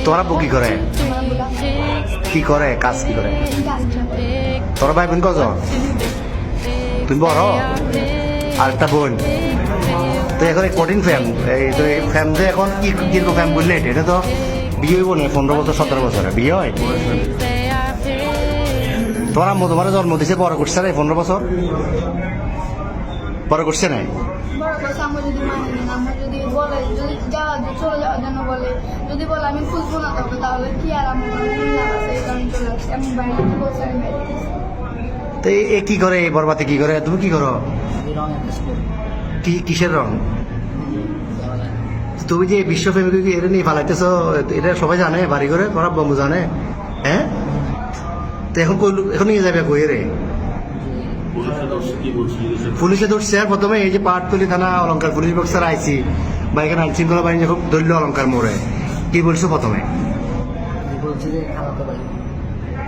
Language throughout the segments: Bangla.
তো তোমার আব্বু কি করে? কি করে? কাজ কি করে? তোর ভাই বোন কজন? তুমি বড়? আর একটা বোন? তো এখন কঠিন ফ্যাম এই তো এই ফ্যাম যে এখন কি কীরকম ফ্যাম বললে এটা? এটা তো বিয়ে হইব না, পনেরো বছর, সতেরো বছরে। বিয়ে হয়? তোমার আম্মু তোমার জন্ম দিছে বড় করছে না পনেরো বছর? বড় করছে না আমরা যদি মানি না আমরা যদি বলে যদি যাওয়া চলে যাওয়ার জন্য বলে যদি বলে আমি খুঁজবো না তবে তাহলে কি আর আমার লাভ আছে এই কারণে চলে আসছে। আমি বাইরে বলছি আমি বাইরে তো এ- কি করে এই বরবাতে কি করে? তুমি কি করো? কি কিসের রং? তুমি যে বিশ্ব প্রেমিক এটা নিয়ে ফালাইতেছ এটা সবাই জানে বাড়ি করে তোমার বম্বু জানে হ্যাঁ? তো এখন এখন নিয়ে যাবে কই রে পুলিশে ধরছে আর প্রথমে এই যে পাটতলি থানা অলঙ্কার পুলিশ বক্সার আইসি বা এখানে আইন শৃঙ্খলা বাহিনী যখন ধরল অলঙ্কার মোড়ে কি বলছো প্রথমে?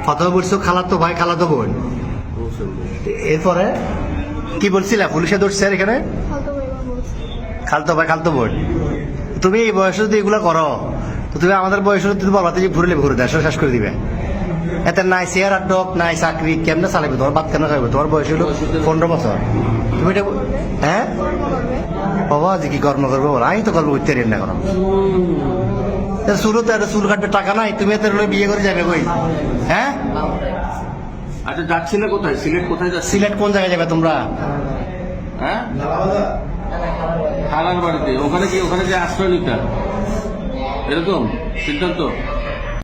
প্রথমে বলছো খালাতো ভাই খালাতো বোন। এরপরে কি বলছিলা? পুলিশে ধরছে এখানে? খালতো ভাই খালতো বোন। তুমি এই বয়সে যদি এগুলো করো তো তুমি আমাদের বয়সে যদি বলবাতে যে ঘুরলে ঘুরে দেশ শেষ করে দিবে। এতে নাই চেয়ার আর ডক নাই চাকরি কেমনে চালাবে তোমার বাদ কেন খাইবে তোমার বয়স হলো পনেরো বছর। তুমি এটা হ্যাঁ? বাবা যে কি কর্ম করব বলো? আমি তো কর্ম করতে রেন না করো চুলো তো একটা চুল কাটবে টাকা নাই তুমি এত বিয়ে করে যাবে কই? হ্যাঁ? আচ্ছা যাচ্ছিলে কোথায়? সিলেট কোথায় যাচ্ছি? সিলেট কোন জায়গায় যাবে তোমরা? হ্যাঁ? খালার বাড়িতে। ওখানে কি ওখানে যে আশ্রয় নিতে এরকম? সিদ্ধান্ত?